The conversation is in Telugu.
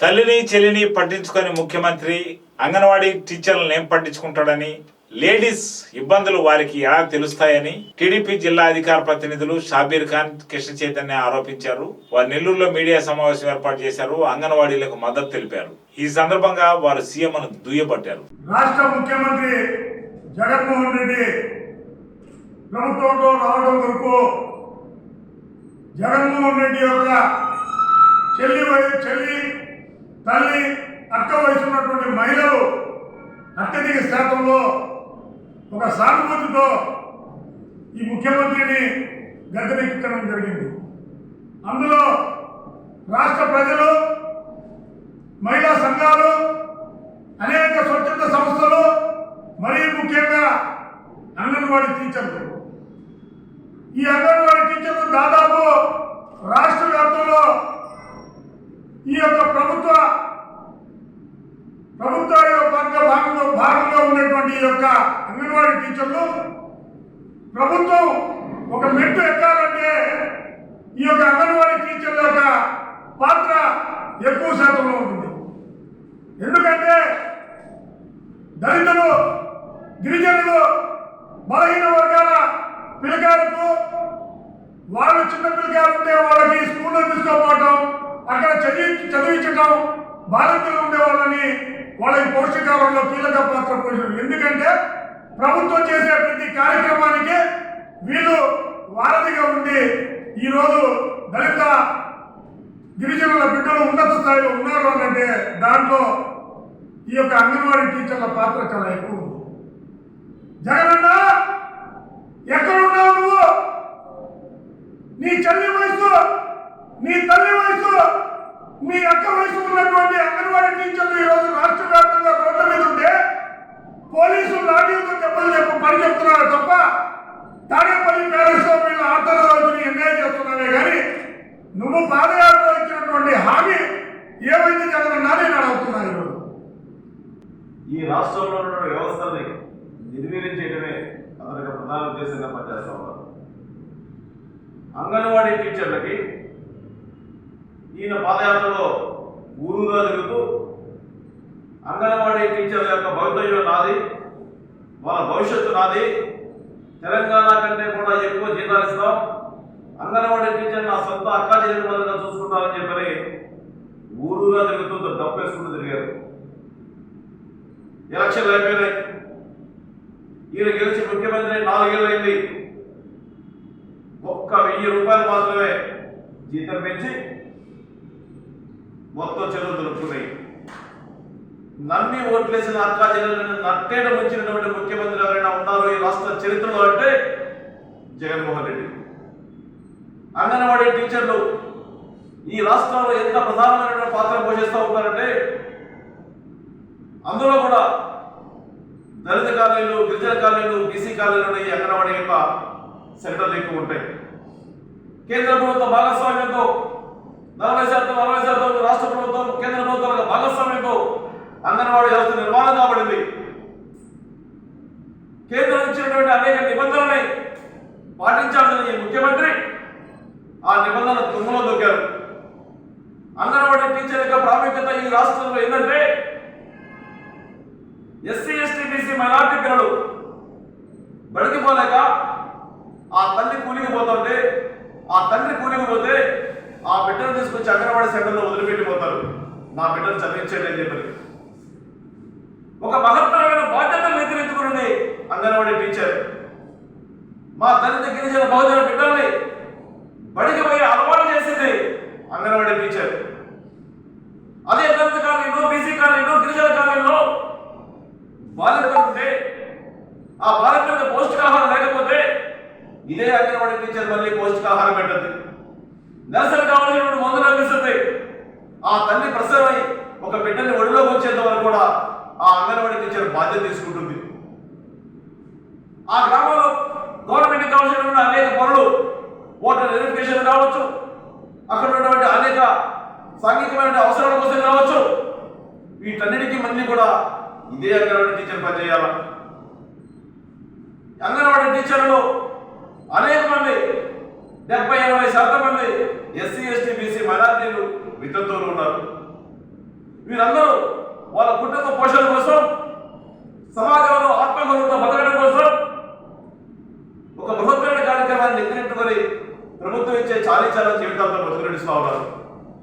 తల్లిని చెల్లిని పట్టించుకొని ముఖ్యమంత్రి అంగన్వాడీ టీచర్లను ఏం పట్టించుకుంటాడని లేడీస్ ఇబ్బందులు వారికి ఎలా తెలుస్తాయని టీడీపీ జిల్లా అధికార ప్రతినిధులు షాబీర్ ఖాన్ కృష్ణ చైతన్య ఆరోపించారు. వారు నెల్లూరులో మీడియా సమావేశం ఏర్పాటు చేశారు. అంగన్వాడీలకు మద్దతు తెలిపారు. ఈ సందర్భంగా వారు సీఎంను దుయ్యబట్టారు. రాష్ట్ర ముఖ్యమంత్రి జగన్మోహన్ రెడ్డి ప్రభుత్వంలో రావడం వరకు జగన్మోహన్ రెడ్డి యొక్క చెల్లి చెల్లి తల్లి అక్క వయసు ఉన్నటువంటి మహిళలు అత్యధిక శాతంలో ఒక సానుభూతితో ఈ ముఖ్యమంత్రిని గద్దెనెక్కించడం జరిగింది. అందులో రాష్ట్ర ప్రజలు మహిళా సంఘాలు అనేక స్వచ్ఛంద సంస్థలు మరీ ముఖ్యంగా అంగన్వాడీ టీచర్లు. ఈ అంగన్వాడీ టీచర్లు దాదాపు రాష్ట్ర వ్యాప్తంలో ఈ యొక్క ప్రభుత్వ ప్రభుత్వ యొక్క భాగంలో భాగంగా ఉన్నటువంటి ఈ యొక్క అంగన్వాడీ టీచర్లు ప్రభుత్వం ఒక మెట్టు ఎక్కాలంటే ఈ యొక్క అంగన్వాడీ టీచర్ల యొక్క పాత్ర ఎక్కువ శాతంలో ఉంటుంది. ఎందుకంటే దళితులు గిరిజనులు బలహీన వర్గాల పిల్లకాయలకు వాళ్ళు చిన్న పిల్లకాయలు ఉంటే వాళ్ళకి స్కూల్లో తీసుకోపోవటం చదివి చదివించడం బాధితులు ఉండే వాళ్ళని వాళ్ళకి పౌష్టికాలంలో కీలక పాత్ర పోషణ ఎందుకంటే ప్రభుత్వం చేసే ప్రతి కార్యక్రమానికి వీళ్ళు వారధిగా ఉండి ఈరోజు దళిత గిరిజనుల బిడ్డలు ఉన్నత స్థాయిలో ఉన్నారు అంటే దాంట్లో ఈ యొక్క అంగన్వాడీ టీచర్ల పాత్ర చాలా ఎక్కువ జగనన్న ఎక్కడున్నావు నువ్వు? నీ చెల్లి వయసు నీ తల్లి వయసు మీ అక్క వయసు ఉన్నటువంటి అంగన్వాడీ టీచర్లు ఈరోజు రాష్ట్ర వ్యాప్తంగా రోడ్ల మీద ఉంటే పోలీసులు లాఠీలతో దెబ్బలు చెప్ప పని చెప్తున్నారు తప్ప తాడేపల్లి ప్యాలెస్లో వీళ్ళు ఆర్థర రోజుని ఎంజాయ్ చేస్తున్నావే కానీ నువ్వు పాదయాత్ర ఇచ్చినటువంటి హామీ ఏమైంది జగనన్నా నేను అడుగుతున్నాను ఈరోజు. ఈ రాష్ట్రంలో ఉన్న వ్యవస్థని నిర్వీర్యం చేయడమే అతని ప్రధాన ఉద్దేశంగా పనిచేస్తా ఉన్నారు. అంగన్వాడీ టీచర్లకి ఈయన పాదయాత్రలో ఊరుగా తిరుగుతూ అంగన్వాడీ టీచర్ యొక్క భవితవ్యం నాది వాళ్ళ భవిష్యత్తు నాది తెలంగాణ కంటే కూడా ఎక్కువ జీతాలు ఇస్తాం. అంగన్వాడీ టీచర్ నా సొంత అక్కా చెల్లెల చూసుకుంటారని చెప్పని ఊరుగా తిరుగుతూ డబ్బేసుకుంటూ తిరిగారు. ఎలక్షన్లు అయిపోయినాయి. ఈయన గెలిచి ముఖ్యమంత్రి నాలుగేళ్ళైంది ఒక్క వెయ్యి రూపాయలు మాత్రమే జీతం పెంచి మొత్తం చెరువు దొరుకుతున్నాయి. నమ్మి ఓట్లేసిన అక్కా చెల్లెలను నట్టేట వచ్చినటువంటి ముఖ్యమంత్రి ఎవరైనా ఉన్నారో ఈ రాష్ట్ర చరిత్రలో అంటే జగన్మోహన్ రెడ్డి. అంగన్వాడీ టీచర్లు ఈ రాష్ట్రంలో ఎంత ప్రధానమైన పాత్ర పోషిస్తూ ఉంటారంటే అందులో కూడా దళిత కాలనీలు గిరిజన కాలనీలు బీసీ కాలనీలు ఈ అంగన్వాడీ యొక్క సెంటర్లు ఎక్కువ ఉంటాయి. కేంద్ర ప్రభుత్వ భాగస్వామ్యంతో నలభై శాతం అరవై శాతం రాష్ట్ర ప్రభుత్వం కేంద్ర ప్రభుత్వం భాగస్వామ్యంతో అంగన్వాడీ వ్యవస్థ నిర్మాణం కాబడింది. కేంద్రం ఇచ్చినటువంటి అనేక నిబంధనల్ని పాటించాల్సిన ఈ ముఖ్యమంత్రి ఆ నిబంధన తుమ్ములో దొక్కారు అంగన్వాడీ టీచర్ యొక్క ప్రాముఖ్యత ఈ రాష్ట్రంలో ఏంటంటే ఎస్సీ ఎస్టీ బీసీ మైనార్టీ పిల్లలు బడికి పోలేక ఆ తల్లి కూలికి పోతుంటే ఆ తండ్రి కూలికి పోతే ఆ బిడ్డను తీసుకొచ్చి అంగన్వాడీ సెంటర్లో వదిలిపెట్టి పోతారు నా బిడ్డను చదివించండి అని చెప్పి ఒక మహత్తరమైన బాధ్యతను నెత్తినెత్తుకున్నది అంగన్వాడీ టీచర్. మా తల్లి గిరిజన బహుజన బిడ్డల్ని బడికి పోయి అలవాటు చేసింది అంగన్వాడీ టీచర్. అదే దళిత కాలనీలో బీసీ కాలనీలో గిరిజన కాలనీలో బాలికలు ఉంటే ఆ బాలికలకు పౌష్టికాహారం లేకపోతే ఇదే అంగన్వాడీ టీచర్ మళ్ళీ పౌష్టికాహారం పెట్టద్దు. నెలసరి కావాల్సినటువంటి మందులు అందిస్తుంది ఆ తల్లి ప్రసవమై ఒక బిడ్డని ఒడిలోకి వచ్చేంత వరకు కూడా ఆ అంగన్వాడీ టీచర్ బాధ్యత తీసుకుంటుంది. ఆ గ్రామంలో గవర్నమెంట్ కావాల్సినటువంటి అనేక పనులు ఓటర్ వెరిఫికేషన్ కావచ్చు అక్కడ ఉన్నటువంటి అనేక సాంఘికమైన అవసరాల కోసం కావచ్చు వీటన్నిటికీ మంది కూడా ఇదే అంగన్వాడీ టీచర్ పనిచేయాల? అంగన్వాడీ టీచర్లు అనేక డెబ్బై ఎనభై శాతం మంది ఎస్సీ ఎస్టీ బీసీ మైనార్టీలు విద్యతో ఉన్నారు. వీరందరూ వాళ్ళ కుటుంబ పోషణ కోసం